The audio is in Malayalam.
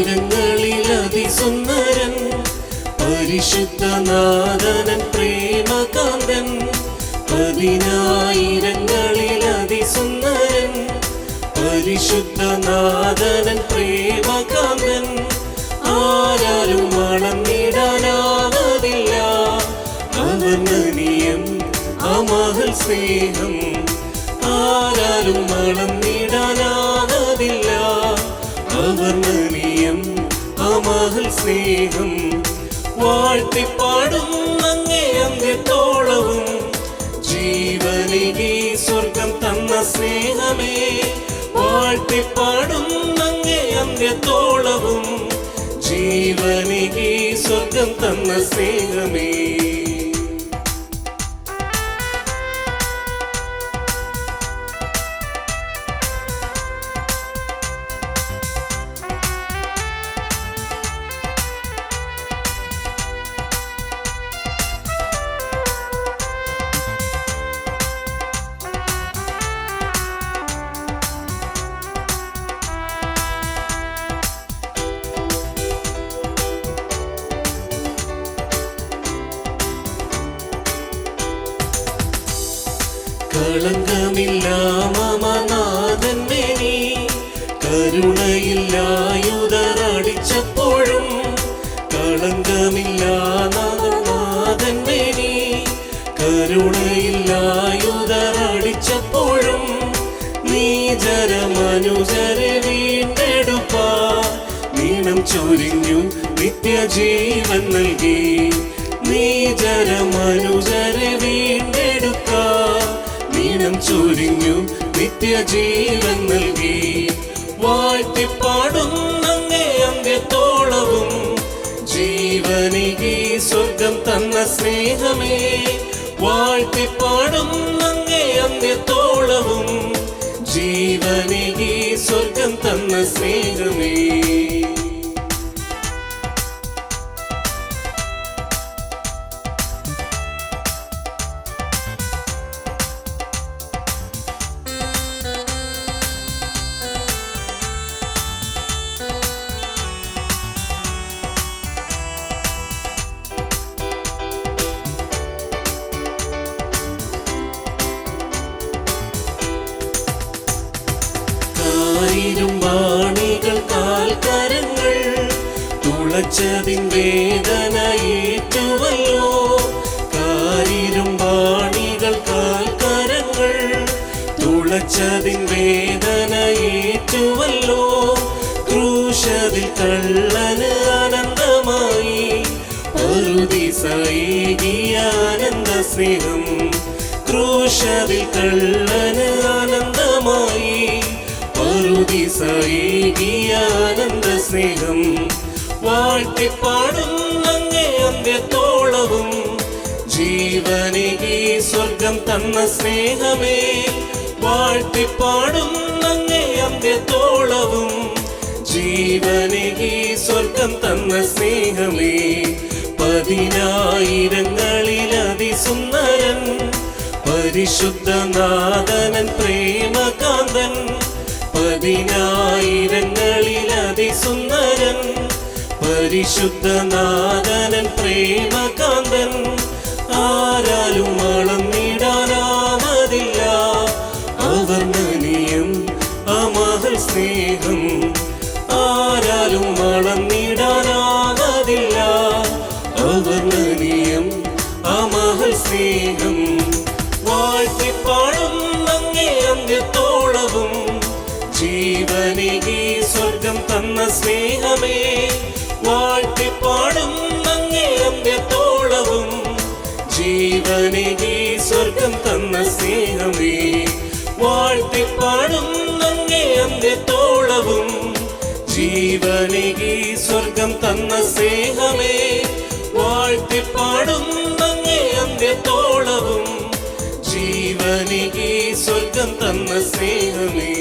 പതിനായിരങ്ങളിൽ അതിസുന്ദരൻ പരിശുദ്ധനാഥനൻ പ്രേമകാന്തൻ പതിനായിരങ്ങളിൽ അതിസുന്ദരൻ പരിശുദ്ധനാഥനൻ പ്രേമകാന്തൻ. ആരാലും മണന്നിടാനാവതില്ല. അവർണനീയം അമഹൽ സ്നേഹം. ആരാലും മണന്നിടാനാവതില്ല. അവർണനീയം അമഹൽ സ്നേഹം വാഴ്ത്തിപ്പാടും അങ്ങേ അന്ത്യത്തോളവും ജീവനികി സ്വർഗം തന്ന സ്നേഹമേ വാഴ്ത്തിപ്പാടും അങ്ങേ അന്ത്യത്തോളവും ജീവനികി സ്വർഗം തന്ന സ്നേഹമേ. കരുണയില്ലായുതറടിച്ചപ്പോഴും കളങ്കമില്ല നാഥൻ മേനി. നീ നീചര മനുജരെ വീണ്ടെടുപ്പാ. നീണം ചൊരിഞ്ഞു നിത്യജീവൻ നൽകി. നീചര മനുജരെ വീണ്ടെടുക്ക നീണം ചൊരിഞ്ഞു നിത്യജീവൻ നൽകി. വാഴ്ത്തിപ്പാടും അങ്ങേ അന്ത്യത്തോളവും ജീവനികി സ്വർഗം തന്ന സ്നേഹമേ വാഴ്ത്തിപ്പാടും അങ്ങേ അന്ത്യത്തോളവും ജീവനികി സ്വർഗം തന്ന സ്നേഹമേ. ആയിരം വാണികൾ കാൽക്കരങ്ങൾ. തുളച്ചതിൻ വേദന ഏറ്റുവല്ലോ. കാരിരും വാണികൾ കാൽക്കരങ്ങൾ. തുളച്ചതിൻ വേദന ഏറ്റുവല്ലോ. ക്രൂശതിൽ കള്ളന് ആനന്ദമായി. പറുദിസൈകിയ ആനന്ദ സ്നേഹം ക്രൂശതിൽ കള്ളന് ആനന്ദമായി. ആനന്ദ സ്നേഹം വാഴ്ത്തിപ്പാടും അങ്ങേ അന്ത്യത്തോളവും ജീവനികി സ്വർഗം തന്ന സ്നേഹമേ. വാഴ്ത്തിപ്പാടും അങ്ങേ അന്ത്യത്തോളവും ജീവനികി സ്വർഗം തന്ന സ്നേഹമേ. പതിനായിരങ്ങളിൽ അതിസുന്ദരൻ പരിശുദ്ധനാഥനൻ പ്രേമകാന്തൻ. പതിനായിരങ്ങളിൽ അതിസുന്ദരം പരിശുദ്ധനാഥനൻ പ്രേമകാന്തൻ. ജീവനികി സ്വർഗം തന്ന സ്നേഹമേ വാഴ്ത്തിപ്പാടും അന്ത്യത്തോളവും ജീവനികി സ്വർഗം തന്ന സ്നേഹമേ.